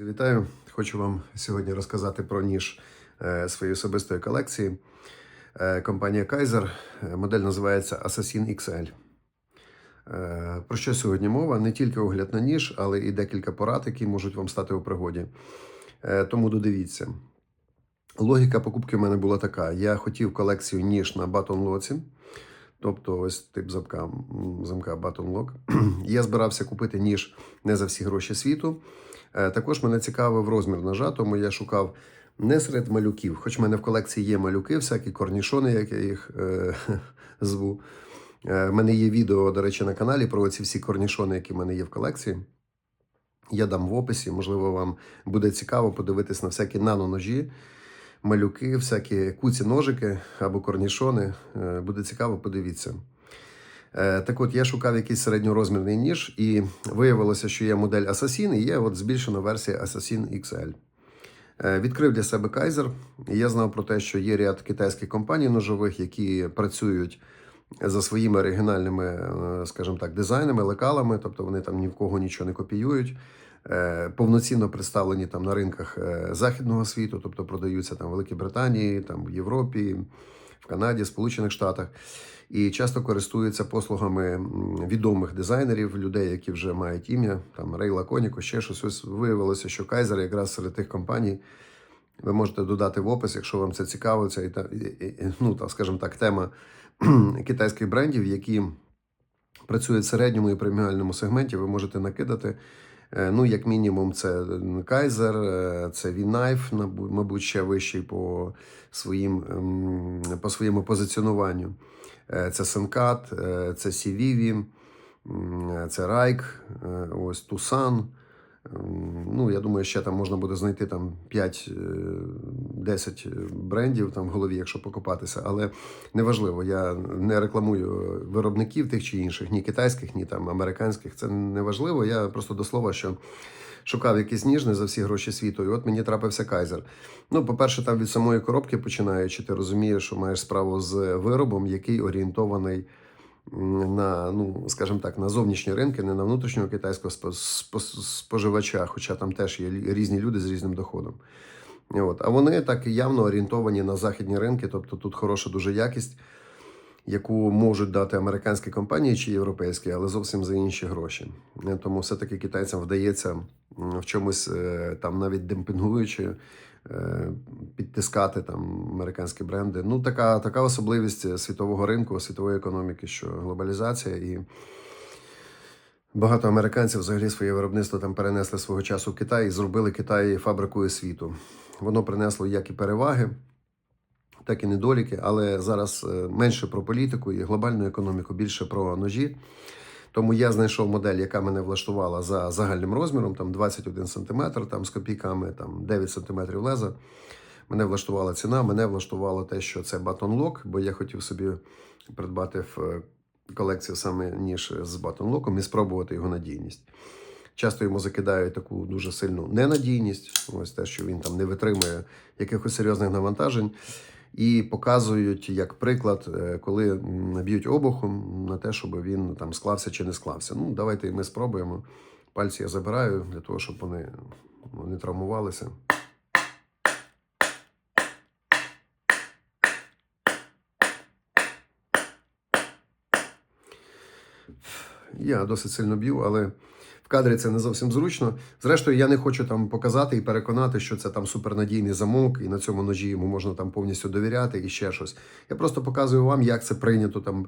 Вітаю! Хочу вам сьогодні розказати про ніж е, своєї особистої колекції. Е, Компанія Kaiser. Е, Модель називається Assassin XL. Про що сьогодні мова? Не тільки огляд на ніж, але і декілька порад, які можуть вам стати у пригоді. Тому додивіться. Логіка покупки в мене була така: я хотів колекцію ніж на Lock, тобто ось тип замка, замка Baton Я збирався купити ніж не за всі гроші світу. Е, Також мене цікавив розмір ножа, тому я шукав не серед малюків, хоч в мене в колекції є малюки, всякі корнішони, як я їх е, зву. Е, в мене є відео, до речі, на каналі про ці всі корнішони, які в мене є в колекції. Я дам в описі, можливо, вам буде цікаво подивитись на всякі наноножі, малюки, всякі куці ножики або корнішони. Е, Буде цікаво, подивіться. Е, Так от, я шукав якийсь середньорозмірний ніж, і виявилося, що є модель Assassin і є от збільшена версія Assassin XL. Е, Відкрив для себе Kaiser, я знав про те, що є ряд китайських компаній ножових, які працюють за своїми оригінальними, е, скажімо так, дизайнами, лекалами, тобто вони там ні в кого нічого не копіюють. Повноцінно представлені там на ринках західного світу, тобто продаються там в Великій Британії, там в Європі, в Канаді, Сполучених Штатах, і часто користуються послугами відомих дизайнерів, людей, які вже мають ім'я, там Рей Лаконіко, ще щось. Ось виявилося, що Kaiser якраз серед тих компаній. Ви можете додати в опис, якщо вам це цікаво, це ну, так, скажімо так, тема китайських брендів, які працюють в середньому і преміальному сегменті, ви можете накидати. Е, Ну, як мінімум, це Kaiser, е, це V-Knife, мабуть, ще вищий по, своїм, ем, по своєму позиціонуванню. Е, Це е, це Сівіві, це е, ось Tucson. Ем, Ну, я думаю, ще там можна буде знайти там 5-10 брендів там в голові, якщо покопатися. Але неважливо, я не рекламую виробників тих чи інших, ні китайських, ні там американських. Це не важливо. Я просто до слова, що шукав якісь ніжни за всі гроші світу, і от мені трапився кайзер. Ну, по-перше, там від самої коробки починаючи, ти розумієш, що маєш справу з виробом, який орієнтований на, ну, скажімо так, на зовнішні ринки, не на внутрішнього китайського спо- спо- споживача, хоча там теж є різні люди з різним доходом. От. А вони так явно орієнтовані на західні ринки, тобто тут хороша дуже якість, яку можуть дати американські компанії чи європейські, але зовсім за інші гроші. Е, Тому все-таки китайцям вдається в чомусь е, там навіть демпінгуючи. е, Підтискати там американські бренди. Ну, така, така особливість світового ринку, світової економіки, що глобалізація і Багато американців взагалі своє виробництво там перенесли свого часу в Китай і зробили Китай фабрикою світу. Воно принесло як і переваги, так і недоліки, але зараз е, менше про політику і глобальну економіку, більше про ножі. Тому я знайшов модель, яка мене влаштувала за загальним розміром, там 21 см, там з копійками, там 9 см леза. Мене влаштувала ціна, мене влаштувало те, що це Lock, бо я хотів собі придбати в е, колекцію саме ніж з Lock і спробувати його надійність. Часто йому закидають таку дуже сильну ненадійність, ось те, що він там не витримує якихось серйозних навантажень, і показують як приклад, е, коли б'ють обухом на те, щоб він там склався чи не склався. Ну, давайте ми спробуємо. Пальці я забираю для того, щоб вони не травмувалися. Я досить сильно б'ю, але в кадрі це не зовсім зручно. Зрештою, я не хочу там показати і переконати, що це там супернадійний замок, і на цьому ножі йому можна там повністю довіряти і ще щось. Я просто показую вам, як це прийнято там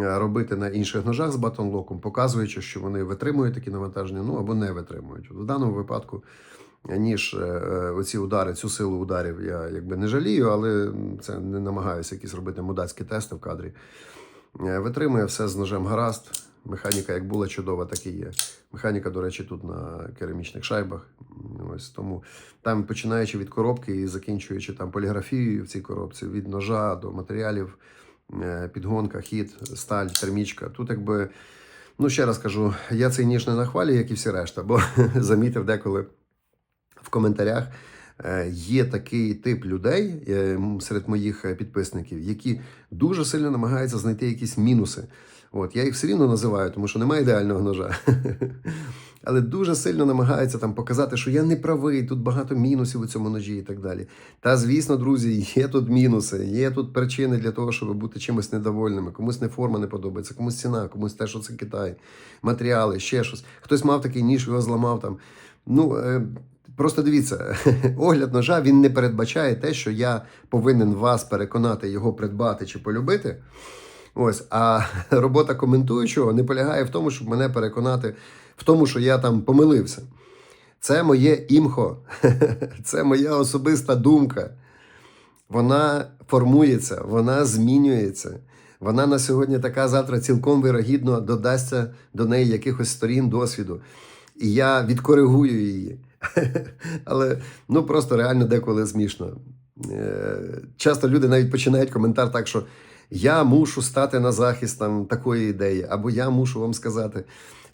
робити на інших ножах з батонлоком, показуючи, що вони витримують такі навантаження, ну або не витримують. В даному випадку. Ніж е, е, оці удари, цю силу ударів я якби не жалію, але це не намагаюся якісь робити мудацькі тести в кадрі. Е, Витримує все з ножем гаразд. Механіка як була чудова, так і є. Механіка, до речі, тут на керамічних шайбах. Ось тому там, починаючи від коробки і закінчуючи там поліграфією в цій коробці, від ножа до матеріалів, е, підгонка, хід, сталь, термічка. Тут якби. Ну, ще раз кажу, я цей ніж не нахвалюю, як і всі решта, бо замітив деколи в коментарях. е, Є такий тип людей е, серед моїх підписників, які дуже сильно намагаються знайти якісь мінуси. От я їх все рівно називаю, тому що немає ідеального ножа. але дуже сильно намагається там показати, що я не правий, тут багато мінусів у цьому ножі і так далі. Та звісно, друзі, є тут мінуси, є тут причини для того, щоб бути чимось недовольними. Комусь не форма не подобається, комусь ціна, комусь те, що це Китай, матеріали, ще щось. Хтось мав такий ніж, його зламав там. Ну, е, просто дивіться, огляд ножа він не передбачає те, що я повинен вас переконати його придбати чи полюбити. Ось, а робота коментуючого не полягає в тому, щоб мене переконати в тому, що я там помилився. Це моє імхо, це моя особиста думка. Вона формується, вона змінюється. Вона на сьогодні така, завтра цілком вирогідно додасться до неї якихось сторін досвіду. І я відкоригую її. Але ну просто реально деколи смішно. Е, Часто люди навіть починають коментар так, що я мушу стати на захист там, такої ідеї, або я мушу вам сказати.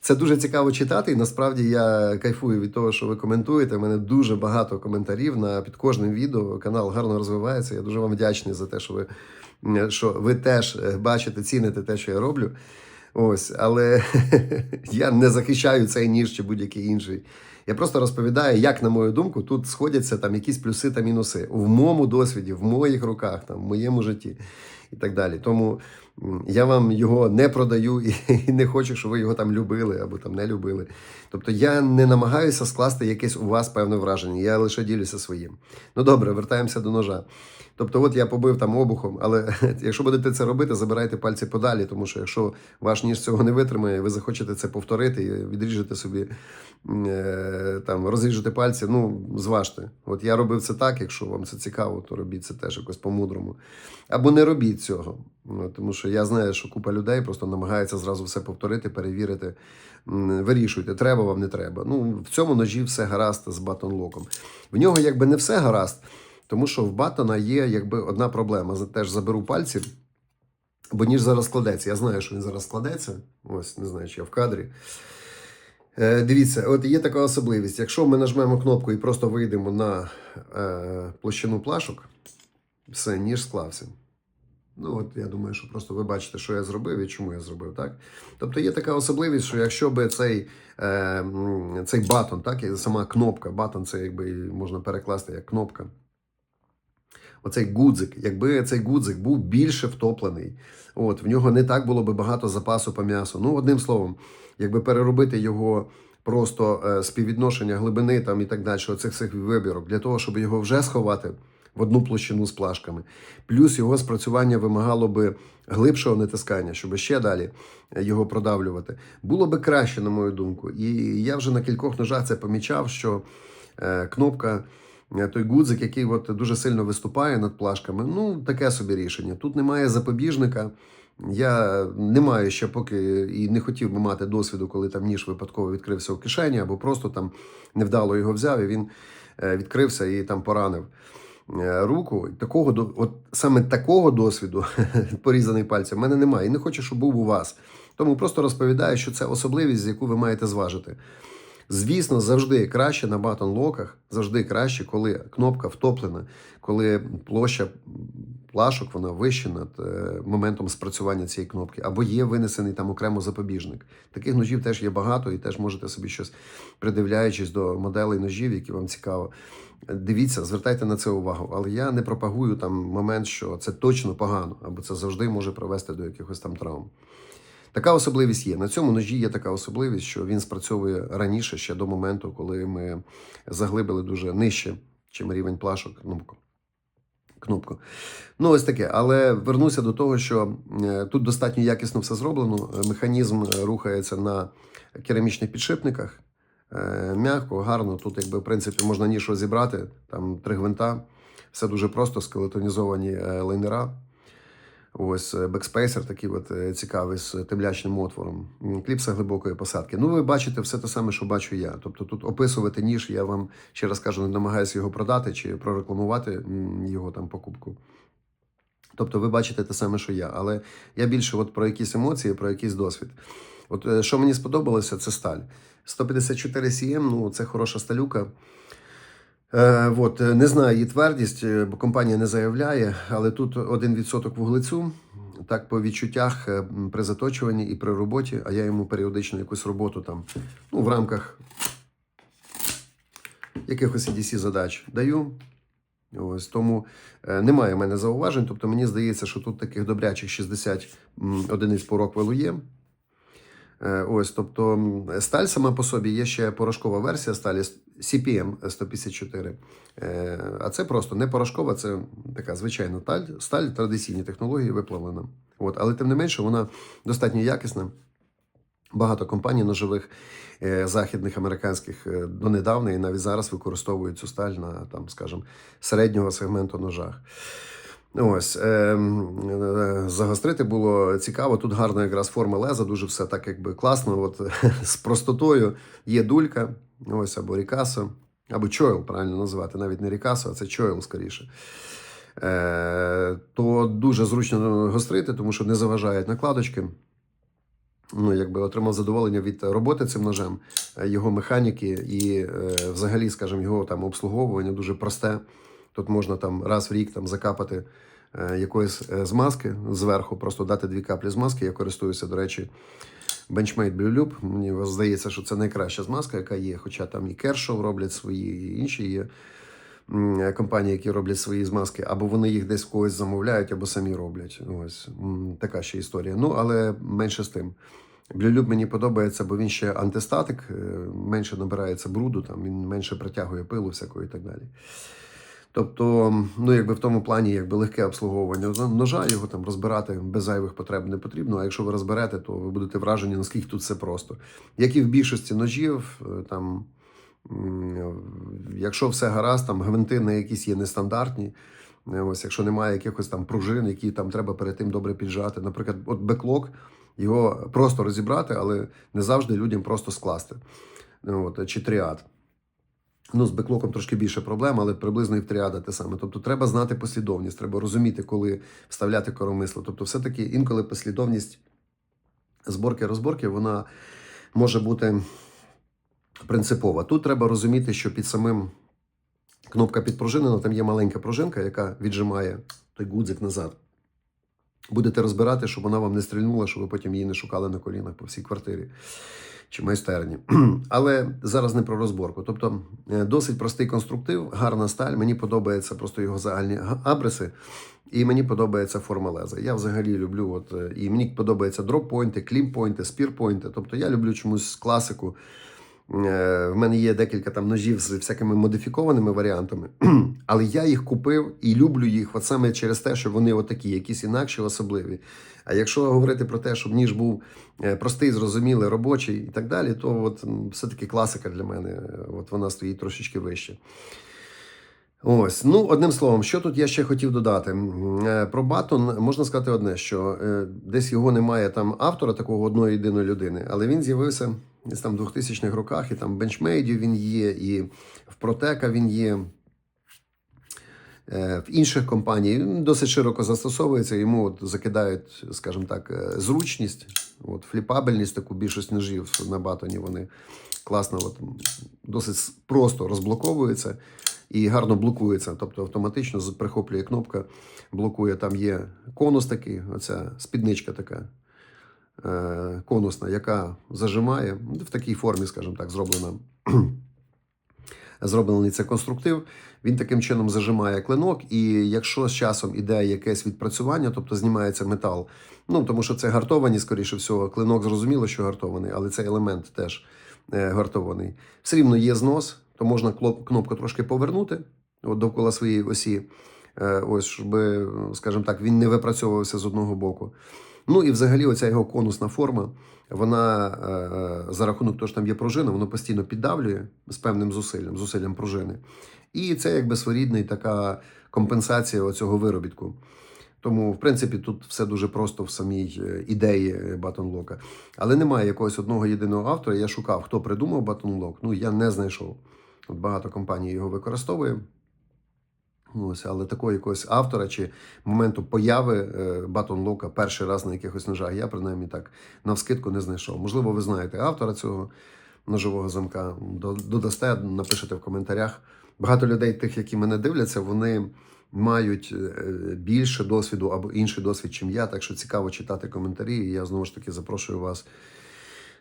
Це дуже цікаво читати, і насправді я кайфую від того, що ви коментуєте. У мене дуже багато коментарів на під кожним відео. Канал гарно розвивається. Я дуже вам вдячний за те, що ви, що ви теж е, бачите, ціните те, що я роблю. Ось, але я не захищаю цей ніж чи будь-який інший. Я просто розповідаю, як, на мою думку, тут сходяться там якісь плюси та мінуси в моєму досвіді, в моїх руках, там, в моєму житті і так далі. Тому я вам його не продаю і, не хочу, щоб ви його там любили або там не любили. Тобто я не намагаюся скласти якесь у вас певне враження, я лише ділюся своїм. Ну добре, вертаємося до ножа. Тобто, от я побив там обухом, але якщо будете це робити, забирайте пальці подалі, тому що якщо ваш ніж цього не витримає, ви захочете це повторити відріжете собі е, там, розріжете пальці, ну зважте. От я робив це так, якщо вам це цікаво, то робіть це теж якось по-мудрому. Або не робіть цього. Ну, Тому що я знаю, що купа людей просто намагається зразу все повторити, перевірити. Вирішуйте, треба вам не треба. Ну, в цьому ножі все гаразд з батонлоком. В нього якби не все гаразд. Тому що в Батона є якби одна проблема. Теж заберу пальці, бо ніж зараз складеться. Я знаю, що він зараз складеться. Ось, не знаю, чи я в кадрі. Е, дивіться, от є така особливість. Якщо ми нажмемо кнопку і просто вийдемо на е, площину плашок, все, ніж склався. Ну, от я думаю, що просто ви бачите, що я зробив і чому я зробив, так? Тобто є така особливість, що якщо би цей, е, цей батон, так, і сама кнопка, батон це якби можна перекласти як кнопка оцей гудзик, якби цей гудзик був більше втоплений, от в нього не так було би багато запасу по м'ясу. Ну, одним словом, якби переробити його просто е, співвідношення глибини там і так далі, оцих всіх вибірок, для того, щоб його вже сховати в одну площину з плашками. Плюс його спрацювання вимагало би глибшого натискання, щоб ще далі е, його продавлювати. Було би краще, на мою думку. І я вже на кількох ножах це помічав, що е, кнопка. Е, той гудзик, який от дуже сильно виступає над плашками. Ну, таке собі рішення. Тут немає запобіжника. Я не маю ще поки і не хотів би мати досвіду, коли там ніж випадково відкрився в кишені, або просто там невдало його взяв, і він відкрився і там поранив руку. Такого от саме такого досвіду, порізаний пальцем, в мене немає. І не хочу, щоб був у вас. Тому просто розповідаю, що це особливість, яку ви маєте зважити. Звісно, завжди краще на батон-локах, завжди краще, коли кнопка втоплена, коли площа плашок вона вища над е, моментом спрацювання цієї кнопки, або є винесений там окремо запобіжник. Таких ножів теж є багато, і теж можете собі щось придивляючись до моделей ножів, які вам цікаво. Дивіться, звертайте на це увагу. Але я не пропагую там момент, що це точно погано, або це завжди може привести до якихось там травм. Така особливість є. На цьому ножі є така особливість, що він спрацьовує раніше, ще до моменту, коли ми заглибили дуже нижче, чим рівень плашок кнопку. Кнопку. Ну, ось таке. Але вернуся до того, що е, тут достатньо якісно все зроблено. Механізм е, рухається на керамічних підшипниках. Е, М'яко, гарно. Тут, якби, в принципі, можна ніж розібрати, там три гвинта. Все дуже просто, скелетонізовані е, лайнера. Ось е, бекспейсер такий от цікавий з темлячним отвором. Кліпса глибокої посадки. Ну, ви бачите все те саме, що бачу я. Тобто тут описувати ніж, я вам ще раз кажу, не намагаюся його продати чи прорекламувати його там покупку. Тобто ви бачите те саме, що я. Але я більше от про якісь емоції, про якийсь досвід. От е, що мені сподобалося, це сталь. 154 CM, ну це хороша сталюка. Е, от, е, не знаю її твердість, е, бо компанія не заявляє, але тут 1% вуглецю. так по відчуттях при заточуванні і при роботі, а я йому періодично якусь роботу там ну, в рамках якихось EDC задач даю. Ось тому немає в мене зауважень. Тобто мені здається, що тут таких добрячих 60 м, одиниць по Роквелу є. Е, Ось, тобто сталь сама по собі є ще порошкова версія сталі CPM 154. Е, А це просто не порошкова, це така звичайна таль, сталь, традиційні технології виплавлена. От, але тим не менше, вона достатньо якісна. Багато компаній ножових е, західних американських донедавна і навіть зараз використовують цю сталь на там, скажімо, середнього сегменту ножах. Ось е, е, загострити було цікаво. Тут гарна якраз форма леза, дуже все так якби класно. От з простотою є дулька, ось або рікасо, або чойл, правильно називати, навіть не рікасо, а це чойл скоріше. Е, то дуже зручно гострити, тому що не заважають накладочки. Ну, якби отримав задоволення від роботи цим ножем, е, його механіки і е, взагалі, скажімо, його там обслуговування дуже просте. Тут можна там раз в рік там закапати е, якоїсь е, змазки зверху, просто дати дві каплі змазки. Я користуюся, до речі, Benchmade Blue Loop. Мені здається, що це найкраща змазка, яка є. Хоча там і Kershaw роблять свої, і інші є компанії, які роблять свої змазки, або вони їх десь когось замовляють, або самі роблять. Ось така ще історія. Ну, але менше з тим. Блюлюб мені подобається, бо він ще антистатик, е, менше набирається бруду, там, він менше притягує пилу всякого і так далі. Тобто, ну, якби в тому плані якби легке обслуговування ножа, його там розбирати без зайвих потреб не потрібно. А якщо ви розберете, то ви будете вражені, наскільки тут все просто. Як і в більшості ножів, е, там, якщо все гаразд, там гвинти на якісь є нестандартні. Е, Ось, якщо немає якихось там пружин, які там треба перед тим добре піджати. Наприклад, от беклок, його просто розібрати, але не завжди людям просто скласти. Ну, От, чи тріад. Ну, з беклоком трошки більше проблем, але приблизно і в тріада те саме. Тобто треба знати послідовність, треба розуміти, коли вставляти коромисло. Тобто, все-таки інколи послідовність зборки-розборки, вона може бути принципова. Тут треба розуміти, що під самим кнопка підпружинена, там є маленька пружинка, яка віджимає той гудзик назад. Будете розбирати, щоб вона вам не стрільнула, щоб ви потім її не шукали на колінах по всій квартирі чи майстерні. Але зараз не про розборку. Тобто е, досить простий конструктив, гарна сталь. Мені подобається просто його загальні га- абриси, і мені подобається форма леза. Я взагалі люблю, от, е, і мені подобаються дроп-пойнти, клім-пойнти. Тобто я люблю чомусь класику. Е, В мене є декілька там ножів з всякими модифікованими варіантами, але я їх купив і люблю їх от саме через те, що вони отакі, якісь інакші, особливі. А якщо говорити про те, щоб ніж був е, простий, зрозумілий, робочий і так далі, то от все-таки класика для мене. е, От вона стоїть трошечки вище. Ось, ну одним словом, що тут я ще хотів додати? Про Батон можна сказати одне, що десь його немає там автора, такого одної єдиної людини, але він з'явився десь там в 2000-х роках, і там в бенчмейді він є, і в Протека він є. Е, В інших компаній досить широко застосовується, йому от закидають, скажімо так, е, зручність, от, фліпабельність, таку більшість ножів на батоні вони класно, от, досить просто розблоковуються і гарно блокується. Тобто автоматично прихоплює кнопка, блокує. Там є конус такий, оця спідничка така конусна, яка зажимає в такій формі, скажімо так, зроблена. Зроблений це конструктив, він таким чином зажимає клинок, і якщо з часом іде якесь відпрацювання, тобто знімається метал, ну тому що це гартовані, скоріше всього, клинок зрозуміло, що гартований, але цей елемент теж е, гартований. Все рівно є знос, то можна кнопку трошки повернути от довкола своєї осі, е, ось, щоб, скажімо так, він не випрацьовувався з одного боку. Ну і взагалі, оця його конусна форма, вона е, за рахунок того, що там є пружина, воно постійно піддавлює з певним зусиллям, зусиллям пружини. І це якби своєрідна така компенсація оцього виробітку. Тому, в принципі, тут все дуже просто в самій е, ідеї батонлока. Але немає якогось одного єдиного автора. Я шукав, хто придумав батонлок. Ну, я не знайшов. От багато компаній його використовує. Ось, але такого якогось автора чи моменту появи е, батонлока перший раз на якихось ножах, я принаймні так навскидку не знайшов. Можливо, ви знаєте автора цього ножового замка. Додасте, напишете в коментарях. Багато людей, тих, які мене дивляться, вони мають е, більше досвіду або інший досвід, чим я. Так що цікаво читати коментарі. І я знову ж таки запрошую вас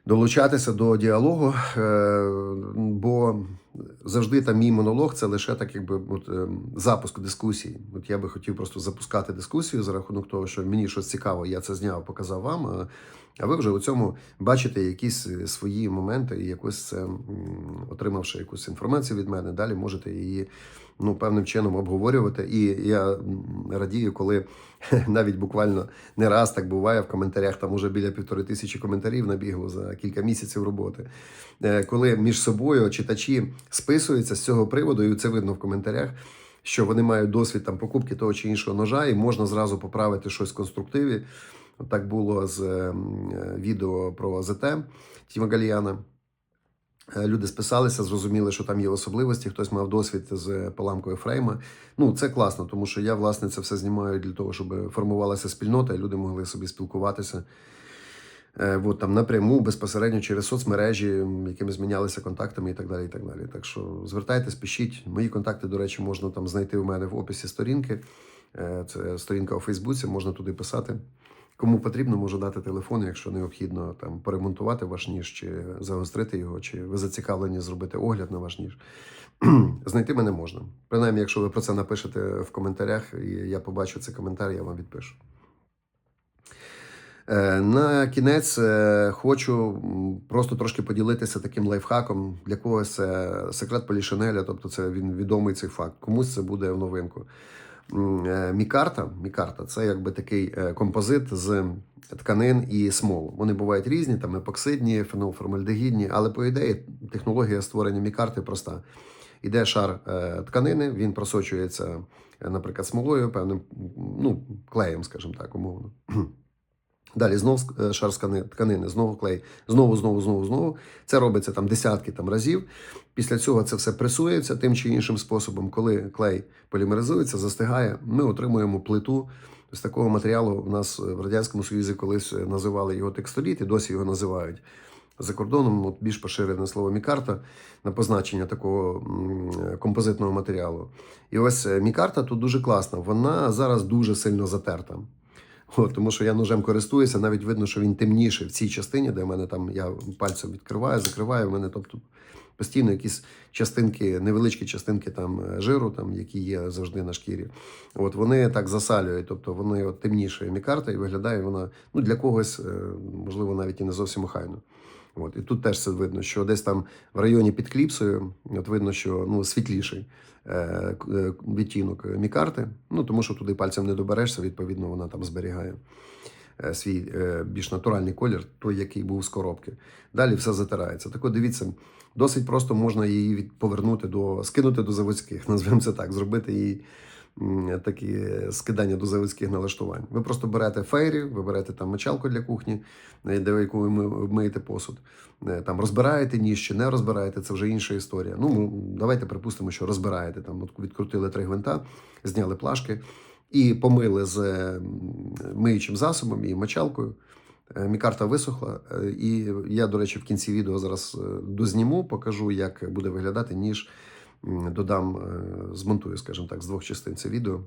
долучатися до діалогу, е, бо завжди там мій монолог це лише так, якби от, е, запуск дискусії. От я би хотів просто запускати дискусію за рахунок того, що мені щось цікаво, я це зняв, показав вам. А, ви вже у цьому бачите якісь е, свої моменти, і якось це отримавши якусь інформацію від мене, далі можете її ну, певним чином обговорювати. І я радію, коли навіть буквально не раз так буває в коментарях. Там уже біля півтори тисячі коментарів набігло за кілька місяців роботи. Е, Коли між собою читачі списуються з цього приводу, і це видно в коментарях. Що вони мають досвід там покупки того чи іншого ножа, і можна зразу поправити щось в конструктиві. Так було з ем, відео про ЗТ Тіма Гальяна. Е, Люди списалися, зрозуміли, що там є особливості. Хтось мав досвід з поламкою фрейма. Ну, це класно, тому що я, власне, це все знімаю для того, щоб формувалася спільнота, і люди могли собі спілкуватися. Е, От там напряму, безпосередньо через соцмережі, якими змінялися контактами і так далі. і Так далі. Так що звертайтесь, пишіть. Мої контакти, до речі, можна там знайти у мене в описі сторінки. Е, Це сторінка у Фейсбуці, можна туди писати. Кому потрібно, можу дати телефон, якщо необхідно там поремонтувати ваш ніж, чи загострити його, чи ви зацікавлені зробити огляд на ваш ніж. Знайти мене можна. Принаймні, якщо ви про це напишете в коментарях, і я побачу цей коментар, я вам відпишу. Е, На кінець е, хочу просто трошки поділитися таким лайфхаком. Для когось це секрет Полішинеля, тобто це він відомий цей факт. Комусь це буде в новинку. Е, Мікарта, мікарта це якби такий е, композит з тканин і смолу. Вони бувають різні, там епоксидні, фенолформальдегідні, але по ідеї технологія створення мікарти проста. Іде шар е, тканини, він просочується, наприклад, смолою, певним ну, клеєм, скажімо так, умовно. Далі знов е, шар тканини, знову клей, знову, знову, знову, знову. Це робиться там десятки там, разів. Після цього це все пресується тим чи іншим способом. Коли клей полімеризується, застигає, ми отримуємо плиту. З такого матеріалу у нас в Радянському Союзі колись називали його текстоліт, і досі його називають. За кордоном от більш поширене слово мікарта на позначення такого композитного матеріалу. І ось е, мікарта тут дуже класна. Вона зараз дуже сильно затерта. От, тому що я ножем користуюся, навіть видно, що він темніший в цій частині, де в мене там я пальцем відкриваю, закриваю. В мене тобто постійно якісь частинки, невеличкі частинки там е, жиру, там, які є завжди на шкірі. От вони так засалюють, тобто вони от темнішою мікарта і виглядає вона ну, для когось, е, можливо, навіть і не зовсім охайно. От, і тут теж це видно, що десь там в районі під кліпсою, от видно, що ну, світліший е, е, відтінок мікарти. Ну, тому що туди пальцем не доберешся, відповідно, вона там зберігає е, свій е, більш натуральний колір, той, який був з коробки. Далі все затирається. Так от дивіться, досить просто можна її повернути до скинути до заводських, назвемо це так, зробити її. Такі скидання до заводських налаштувань. Ви просто берете фейрі, ви берете там мочалку для кухні, е, де яку ви миєте посуд. Е, Там розбираєте ніж чи не розбираєте, це вже інша історія. Ну, давайте припустимо, що розбираєте. Там відкрутили три гвинта, зняли плашки і помили з миючим засобом і мочалкою. Е, Мікарта висохла, і я, до речі, в кінці відео зараз дозніму, покажу, як буде виглядати ніж. Додам, е, змонтую, скажімо так, з двох частин це відео.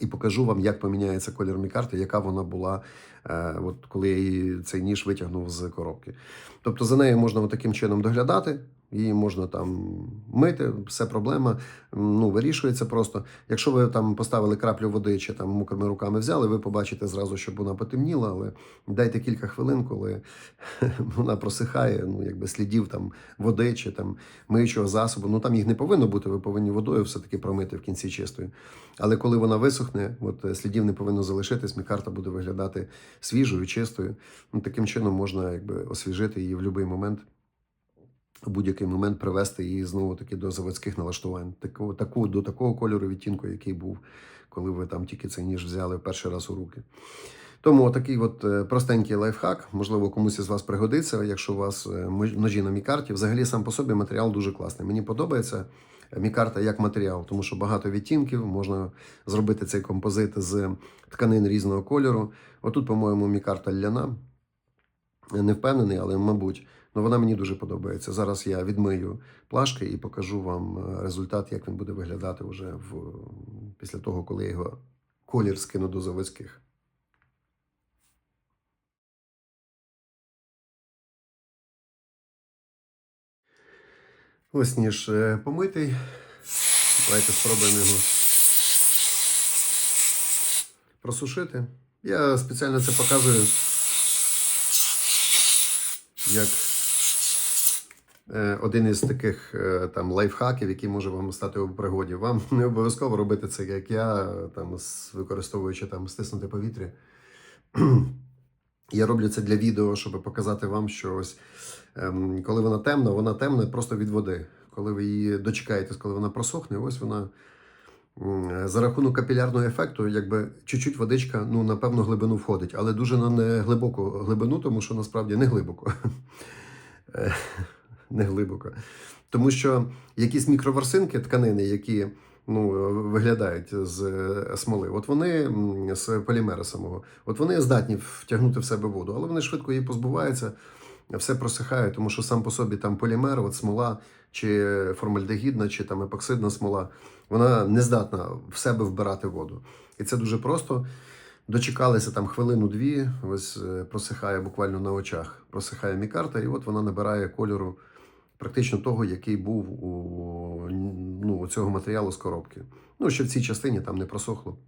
І покажу вам, як поміняється колір мікарти, яка вона була, е, от коли я її, цей ніж витягнув з коробки. Тобто за нею можна таким чином доглядати, її можна там мити, все проблема ну, вирішується просто. Якщо ви там поставили краплю води чи там мокрими руками взяли, ви побачите зразу, щоб вона потемніла, але дайте кілька хвилин, коли вона просихає, ну якби слідів там води чи там миючого засобу. Ну там їх не повинно бути, ви повинні водою все-таки промити в кінці чистою. Але коли вона висохне, от е, слідів не повинно залишитись, мікарта буде виглядати свіжою, чистою. Ну, таким чином можна якби освіжити її в будь-який момент. В будь-який момент привести її знову таки до заводських налаштувань, таку, таку, до такого кольору відтінку, який був, коли ви там тільки цей ніж взяли перший раз у руки. Тому такий от е, простенький лайфхак, можливо, комусь із вас пригодиться, якщо у вас е, ножі на мікарті. Взагалі сам по собі матеріал дуже класний. Мені подобається мікарта як матеріал, тому що багато відтінків, можна зробити цей композит з тканин різного кольору. Отут, по-моєму, мікарта ляна. Не впевнений, але мабуть. Ну, вона мені дуже подобається. Зараз я відмию плашки і покажу вам е, результат, як він буде виглядати вже в після того, коли я його колір скину до заводських. Ось ніж е, помитий. Давайте спробуємо його просушити. Я спеціально це показую, як е, один із таких е, там лайфхаків, який може вам стати у пригоді. Вам не обов'язково робити це, як я, там, використовуючи там стиснуте повітря. Я роблю це для відео, щоб показати вам, що ось ем, коли вона темна, вона темна просто від води. Коли ви її дочекаєтесь, коли вона просохне, ось вона за рахунок капілярного ефекту, якби чуть-чуть водичка, ну, на глибину входить, але дуже на не глибоку глибину, тому що насправді не глибоко. Е, не глибоко. Тому що якісь мікроворсинки тканини, які ну, виглядають з е, смоли, от вони з полімера самого, от вони здатні втягнути в себе воду, але вони швидко її позбуваються, все просихає, тому що сам по собі там полімер, от смола, чи формальдегідна, чи там епоксидна смола, вона не здатна в себе вбирати воду. І це дуже просто. Дочекалися там хвилину-дві, ось е, просихає буквально на очах, просихає мікарта, і от вона набирає кольору практично того, який був у, ну, у цього матеріалу з коробки. Ну, ще в цій частині там не просохло.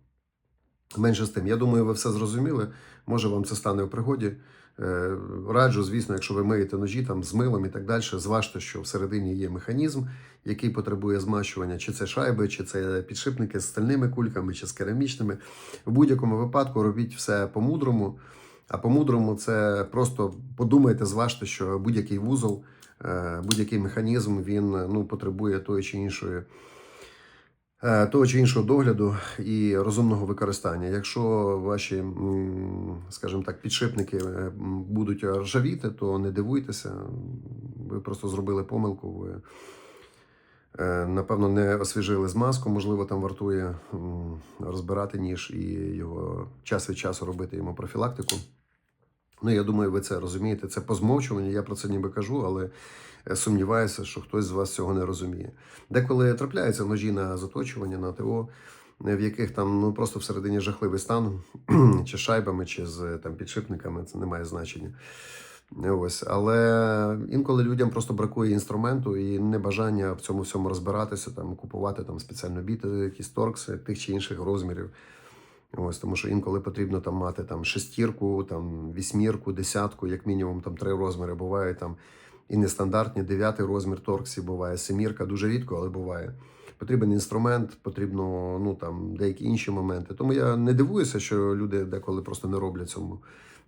Менше з тим, я думаю, ви все зрозуміли. Може, вам це стане в пригоді. Е, Раджу, звісно, якщо ви миєте ножі там з милом і так далі, зважте, що всередині є механізм, який потребує змащування, чи це шайби, чи це підшипники з стальними кульками, чи з керамічними. В будь-якому випадку робіть все по-мудрому. А по-мудрому це просто подумайте, зважте, що будь-який вузол, е, будь-який механізм він ну, потребує тої чи іншої того чи іншого догляду і розумного використання. Якщо ваші, скажімо так, підшипники е, будуть ржавіти, то не дивуйтеся, ви просто зробили помилку. Ви, е, напевно, не освіжили змазку, можливо, там вартує розбирати ніж і його час від часу робити йому профілактику. Ну, я думаю, ви це розумієте. Це по змовчуванню, я про це ніби кажу, але е, сумніваюся, що хтось з вас цього не розуміє. Деколи трапляються ножі на заточування, на ТО, е, в яких там ну просто всередині жахливий стан, чи шайбами, чи з там підшипниками, це не має значення. Ось, але інколи людям просто бракує інструменту і небажання в цьому всьому розбиратися, там купувати там спеціально біти, якісь торкси тих чи інших розмірів. Ось, тому що інколи потрібно там мати там шестірку, там вісьмірку, десятку, як мінімум там три розміри. Буває там і нестандартні, дев'ятий розмір торксі, буває семірка, дуже рідко, але буває. Потрібен інструмент, потрібно ну там деякі інші моменти. Тому я не дивуюся, що люди деколи просто не роблять цьому,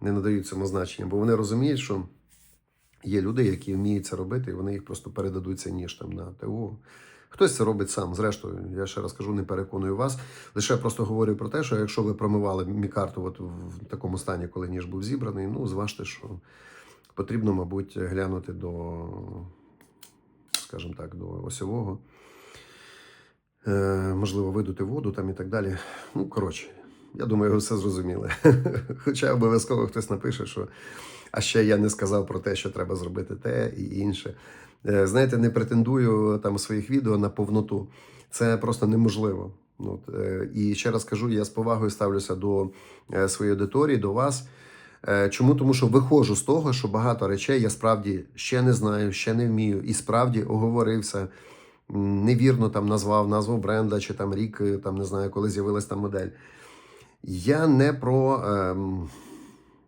не надають цьому значення, бо вони розуміють, що є люди, які вміють це робити, і вони їх просто передадуть цей ніж там на ТО. Хтось це робить сам. Зрештою, я ще раз кажу, не переконую вас. Лише просто говорю про те, що якщо ви промивали мікарту от в такому стані, коли ніж був зібраний, ну зважте, що потрібно, мабуть, глянути до, скажімо так, до осьового. Е, можливо, видути воду там і так далі. Ну, коротше, я думаю, ви все зрозуміли. Хоча обов'язково хтось напише, що а ще я не сказав про те, що треба зробити те і інше. Е, Знаєте, не претендую там своїх відео на повноту. Це просто неможливо. Ну, от, е, і ще раз кажу, я з повагою ставлюся до е, своєї аудиторії, до вас. Чому? Тому що виходжу з того, що багато речей я справді ще не знаю, ще не вмію, і справді оговорився, невірно там назвав назву бренда чи там рік, там не знаю, коли з'явилась там модель. Я не про, ем,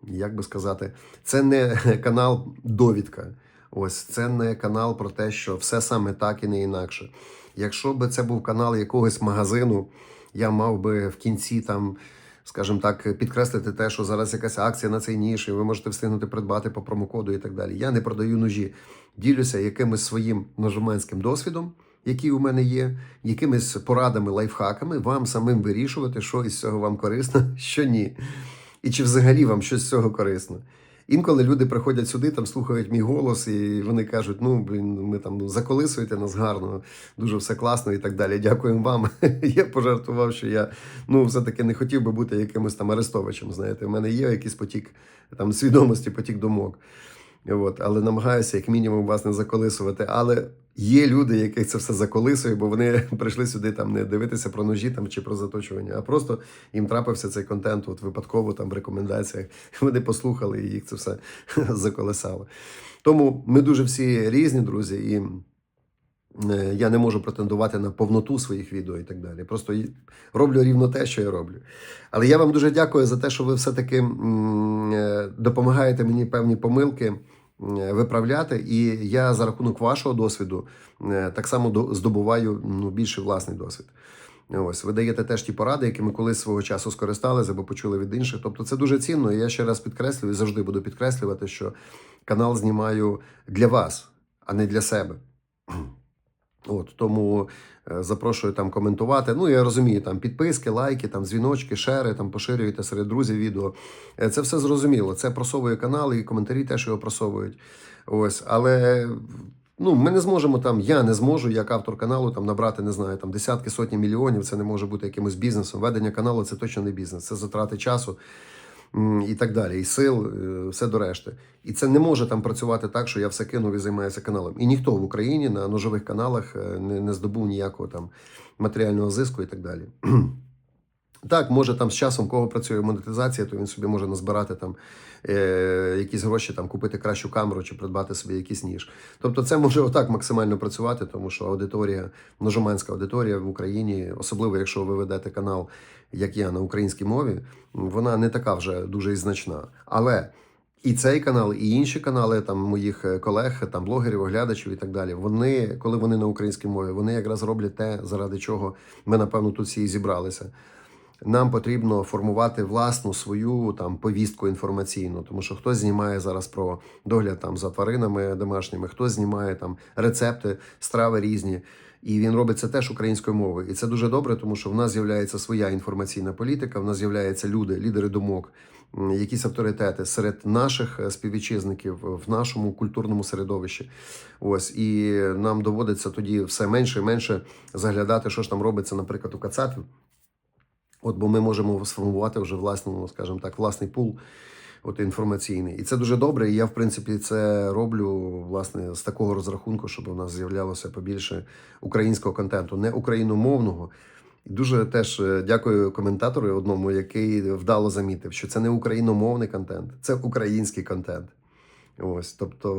як би сказати, це не канал довідка. Ось це не канал про те, що все саме так і не інакше. Якщо би це був канал якогось магазину, я мав би в кінці там, скажімо так, підкреслити те, що зараз якась акція на цей ніж, і ви можете встигнути придбати по промокоду і так далі. Я не продаю ножі, ділюся якимось своїм ножоменським досвідом, який у мене є, якимись порадами, лайфхаками, вам самим вирішувати, що із цього вам корисно, що ні. І чи взагалі вам щось з цього корисно. Інколи люди приходять сюди, там слухають мій голос, і вони кажуть: ну блін, ми там ну, заколисуєте нас гарно, дуже все класно і так далі. Дякуємо вам. Я пожартував, що я ну все-таки не хотів би бути якимось там арестовичем. Знаєте, в мене є якийсь потік там свідомості, потік думок. От, але намагаюся як мінімум вас не заколисувати. Але Є люди, яких це все заколисує, бо вони прийшли сюди там не дивитися про ножі там чи про заточування, а просто їм трапився цей контент от випадково там в рекомендаціях. Вони послухали і їх це все заколисало. Тому ми дуже всі різні, друзі, і я не можу претендувати на повноту своїх відео і так далі. Просто роблю рівно те, що я роблю. Але я вам дуже дякую за те, що ви все-таки е, допомагаєте мені певні помилки виправляти. І я за рахунок вашого досвіду е, так само здобуваю ну, більший власний досвід. Ось ви даєте теж ті поради, якими колись свого часу скористалися або почули від інших. Тобто це дуже цінно. І я ще раз підкреслюю, і завжди буду підкреслювати, що канал знімаю для вас, а не для себе. От тому е, запрошую там коментувати. Ну я розумію, там підписки, лайки, там дзвіночки, шери, там поширюєте серед друзів відео. Е, Це все зрозуміло. Це просовує канал, і коментарі теж його просовують. Ось, але ну ми не зможемо там. Я не зможу, як автор каналу, там набрати, не знаю, там десятки сотні мільйонів. Це не може бути якимось бізнесом. Ведення каналу це точно не бізнес, це затрати часу. І так далі, і сил, е, все до решти. І це не може там працювати так, що я все кинув і займаюся каналом. І ніхто в Україні на ножових каналах е, не, не здобув ніякого там матеріального зиску і так далі. Так, може там з часом, кого працює монетизація, то він собі може назбирати там е, якісь гроші, там купити кращу камеру чи придбати собі якийсь ніж. Тобто, це може отак максимально працювати, тому що аудиторія, ножоманська аудиторія в Україні, особливо якщо ви ведете канал, як я на українській мові, вона не така вже дуже і значна. Але і цей канал, і інші канали там моїх е, колег, там блогерів, оглядачів і так далі. Вони, коли вони на українській мові, вони якраз роблять те, заради чого ми, напевно, тут всі і зібралися. Нам потрібно формувати власну свою там повістку інформаційну, тому що хтось знімає зараз про догляд там за тваринами домашніми, хтось знімає там рецепти, страви різні. І він робить це теж українською мовою. І це дуже добре, тому що в нас з'являється своя інформаційна політика, в нас з'являються люди, лідери думок, якісь авторитети серед наших е, співвітчизників в нашому культурному середовищі. Ось і нам доводиться тоді все менше і менше заглядати, що ж там робиться, наприклад, у Кацапів. От, бо ми можемо сформувати вже власну, скажімо так, власний пул от, інформаційний. І це дуже добре. І я, в принципі, це роблю власне з такого розрахунку, щоб у нас з'являлося побільше українського контенту, не україномовного. І дуже теж е, дякую коментатору одному, який вдало замітив, що це не україномовний контент, це український контент. Ось, тобто,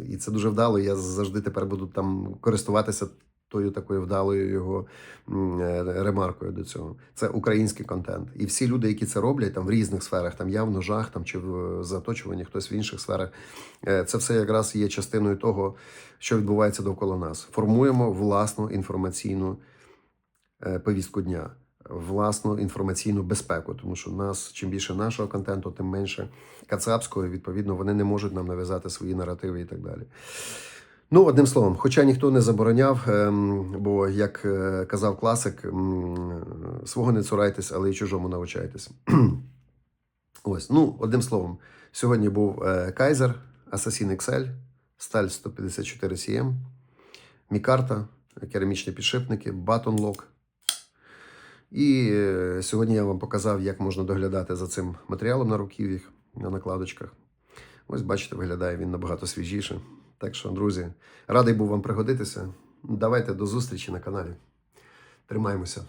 е, і це дуже вдало. Я завжди тепер буду там користуватися тою такою вдалою його е, ремаркою до цього. Це український контент. І всі люди, які це роблять там в різних сферах, там я в ножах там чи в заточуванні, хтось в інших сферах, е, це все якраз є частиною того, що відбувається довкола нас. Формуємо власну інформаційну е, повістку дня, власну інформаційну безпеку, тому що нас чим більше нашого контенту, тим менше кацапського. Відповідно, вони не можуть нам нав'язати свої наративи і так далі. Ну, одним словом, хоча ніхто не забороняв, ем, бо, як е, казав класик, свого не цурайтесь, але й чужому навчайтесь. Ось, ну, одним словом, сьогодні був е, Кайзер, Assassin XL, сталь 154 CM, Мікарта, керамічні підшипники, Lock. І е, сьогодні я вам показав, як можна доглядати за цим матеріалом на руків'ях, на накладочках. Ось, бачите, виглядає він набагато свіжіше. Так що, друзі, радий був вам пригодитися. Давайте до зустрічі на каналі. Тримаємося.